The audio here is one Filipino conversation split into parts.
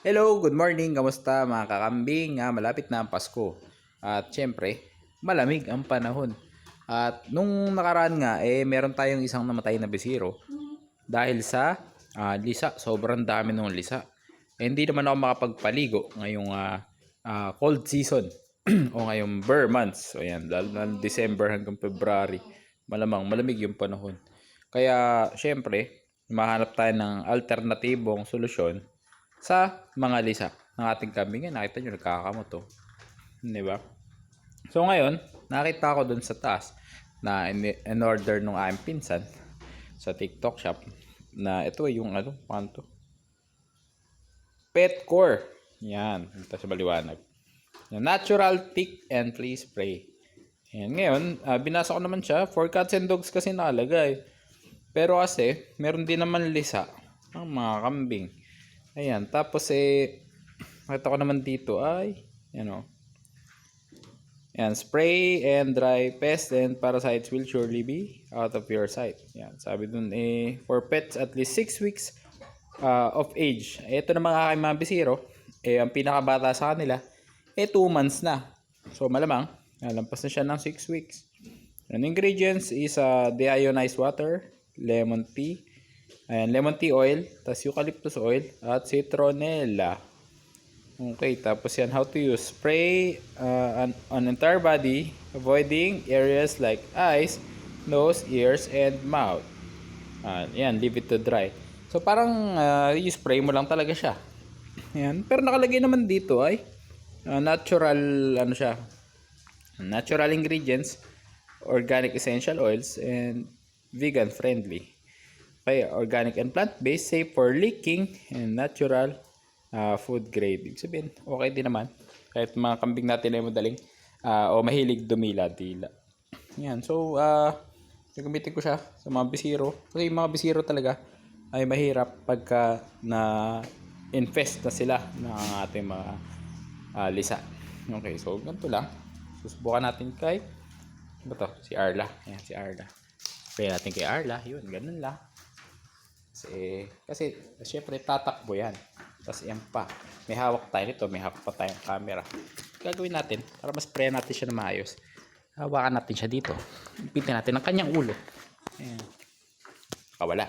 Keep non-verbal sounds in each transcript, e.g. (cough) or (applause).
Hello, good morning. Kamusta mga kakambing? Ah, malapit na ang Pasko. At syempre, malamig ang panahon. At nung nakaraan nga, eh, meron tayong isang namatay na bisiro. Dahil sa ah, lisa. Sobrang dami ng lisa. Eh, hindi naman ako makapagpaligo ngayong ah, ah, cold season. (clears throat) o ngayong burr months. So, ayan, lalo na December hanggang February. Malamang, malamig yung panahon. Kaya, syempre, mahanap tayo ng alternatibong solusyon sa mga lisa ng ating kambing. Yan, nakita nyo, nagkakamot to. Di ba? So ngayon, nakita ko dun sa taas na in, in order nung aking pinsan sa TikTok shop na ito yung ano, paano to? Pet core. Yan, ito sa baliwanag. Natural tick and flea spray. Yan, ngayon, ah, binasa ko naman siya. For cats and dogs kasi nakalagay. Pero kasi, meron din naman lisa ang mga kambing. Ayan, tapos eh, nakita ko naman dito ay, yan o. Yan, spray and dry pest and parasites will surely be out of your sight. Yan, sabi dun eh, for pets at least 6 weeks uh, of age. Ito na mga aking mga bisiro, eh, ang pinakabata sa kanila, eh 2 months na. So malamang, nalampas na siya ng 6 weeks. Ang ingredients is uh, deionized water, lemon tea, ayan, lemon tea oil, tas eucalyptus oil, at citronella. Okay, tapos yan, how to use. Spray uh, on, on entire body, avoiding areas like eyes, nose, ears, and mouth. Ah, yan, leave it to dry. So parang uh, you spray mo lang talaga siya. Yan. Pero nakalagay naman dito ay uh, natural ano siya. Natural ingredients, organic essential oils and vegan friendly. Okay, organic and plant-based, safe for leaking and natural uh, food grade. Ibig sabihin, okay din naman. Kahit mga kambing natin ay madaling uh, o mahilig dumila-dila. Yan. So, uh, gagamitin ko siya sa mga bisiro. Kasi yung mga bisiro talaga ay mahirap pagka na infest na sila ng ating mga uh, lisa. Okay, so ganito lang. Susubukan natin kay ano to? Si Arla. Ayan, si Arla. Spray natin kay Arla. Yun, ganun lang. Kasi, kasi syempre tatakbo yan. Tapos yan pa. May hawak tayo nito. May hawak pa tayong camera. Gagawin natin para mas spray natin siya na maayos. Hawakan natin siya dito. Ipitin natin ang kanyang ulo. Ayan. Kawala.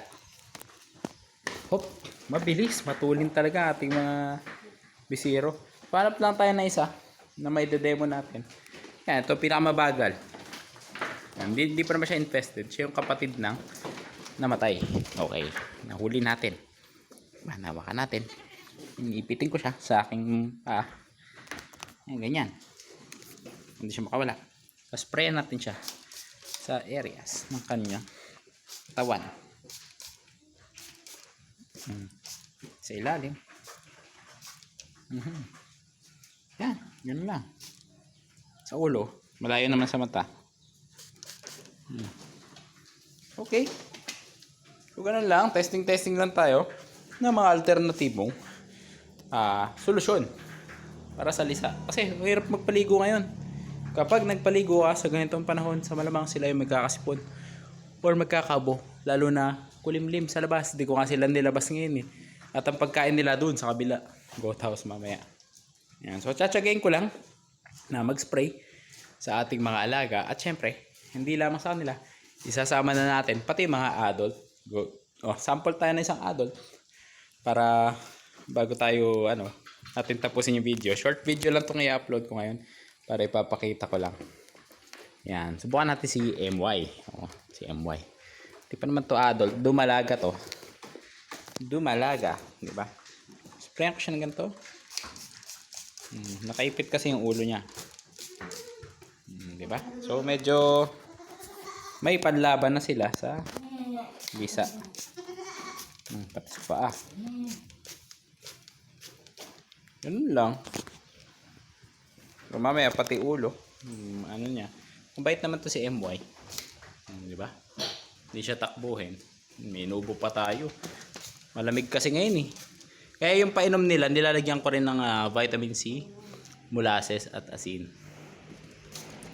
Hop. Mabilis. Matulin talaga ating mga bisiro. Panap lang tayo na isa na may demo natin. Yan. Ito pinakamabagal. Hindi, hindi pa naman siya infested. Siya yung kapatid ng namatay. Okay. Nahuli natin. Manawakan natin. Inipitin ko siya sa aking ah. Yan, ganyan. Hindi siya makawala. Tapos sprayan natin siya sa areas ng kanya tawan. Hmm. Sa ilalim. Mhm. Yan, yun lang. Sa ulo, malayo naman sa mata. Hmm. Okay. So, ganun lang. Testing-testing lang tayo ng mga alternatibong ah solusyon para sa lisa. Kasi mahirap magpaligo ngayon. Kapag nagpaligo ka sa ganitong panahon, sa malamang sila yung magkakasipon or magkakabo. Lalo na kulimlim sa labas. Hindi ko nga sila nilabas ngayon eh. At ang pagkain nila dun sa kabila. Goat house mamaya. Yan. So, tsatsagayin ko lang na mag-spray sa ating mga alaga. At syempre, hindi lamang sa kanila. Isasama na natin pati mga adult. Go. Oh, sample tayo ng isang adult para bago tayo ano natin tapusin yung video. Short video lang 'tong i-upload ko ngayon para ipapakita ko lang. Yan. Subukan natin si MY. Oh, si MY. Di pa naman to adult. Dumalaga to. Dumalaga. Di ba? Sprayan ko siya ng ganito. Hmm, nakaipit kasi yung ulo niya. Hmm, di ba? So, medyo may panlaban na sila sa bisa. Hmm, pati sa paa. Ganun lang. Pero mamaya pati ulo. Hmm, ano niya. Mabait naman to si MY. Hmm, di ba? Hindi siya takbuhin. May inubo pa tayo. Malamig kasi ngayon eh. Kaya yung painom nila, nilalagyan ko rin ng ah, vitamin C, molasses at asin.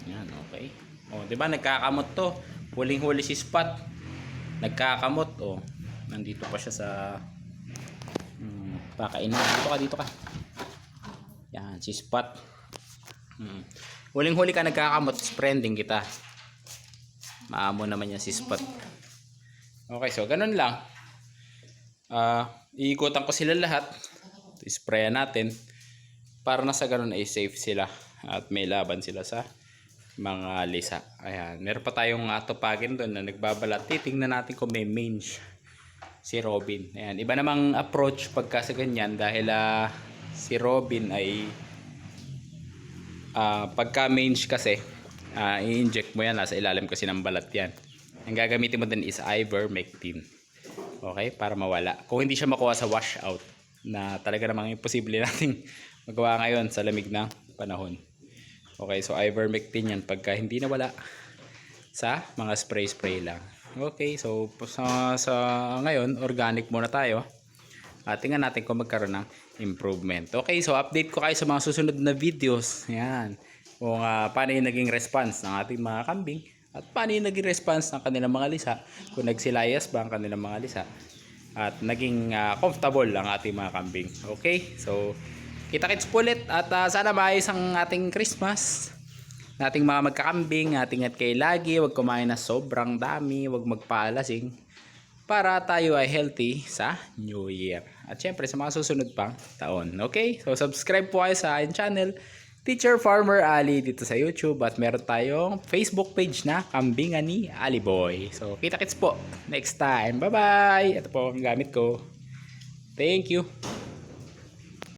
Yan, okay. Oh, 'di ba nagkakamot 'to? Huling-huli si Spot. Nagkakamot, oh. Nandito pa siya sa hmm, Pakainin. Dito ka, dito ka. Yan, si Spot. Hmm. Huling-huli ka nagkakamot, sprending kita. Maamo naman yan si Spot. Okay, so ganun lang. Ah, iikutan ko sila lahat. Sprayan natin. Para na sa ganun ay safe sila. At may laban sila sa mga lisa. Ayan. Meron pa tayong uh, tupagin doon na nagbabalat. Titingnan natin kung may mange si Robin. Ayan. Iba namang approach pagka sa ganyan dahil ah, si Robin ay ah, pagka mange kasi ah, i-inject mo yan nasa ilalim kasi ng balat yan. Ang gagamitin mo din is ivermectin. Okay? Para mawala. Kung hindi siya makuha sa washout na talaga namang imposible (laughs) nating magawa ngayon sa lamig ng panahon. Okay, so ivermectin yan pagka hindi nawala sa mga spray-spray lang. Okay, so sa, sa ngayon, organic muna tayo. At tingnan natin kung magkaroon ng improvement. Okay, so update ko kayo sa mga susunod na videos. Yan. Kung ah, paano yung naging response ng ating mga kambing at paano yung naging response ng kanilang mga lisa. Kung nagsilayas ba ang kanilang mga lisa. At naging ah, comfortable ang ating mga kambing. Okay, so kita-kits ulit at ah, sana maayos ang ating Christmas nating mga magkakambing, ating at kay lagi, wag kumain na sobrang dami, wag magpaalasing para tayo ay healthy sa New Year. At syempre sa mga susunod pang taon. Okay? So subscribe po kayo sa aking channel, Teacher Farmer Ali dito sa YouTube at meron tayong Facebook page na Kambingan ni Ali Boy. So kita-kits po next time. Bye-bye! Ito po ang gamit ko. Thank you.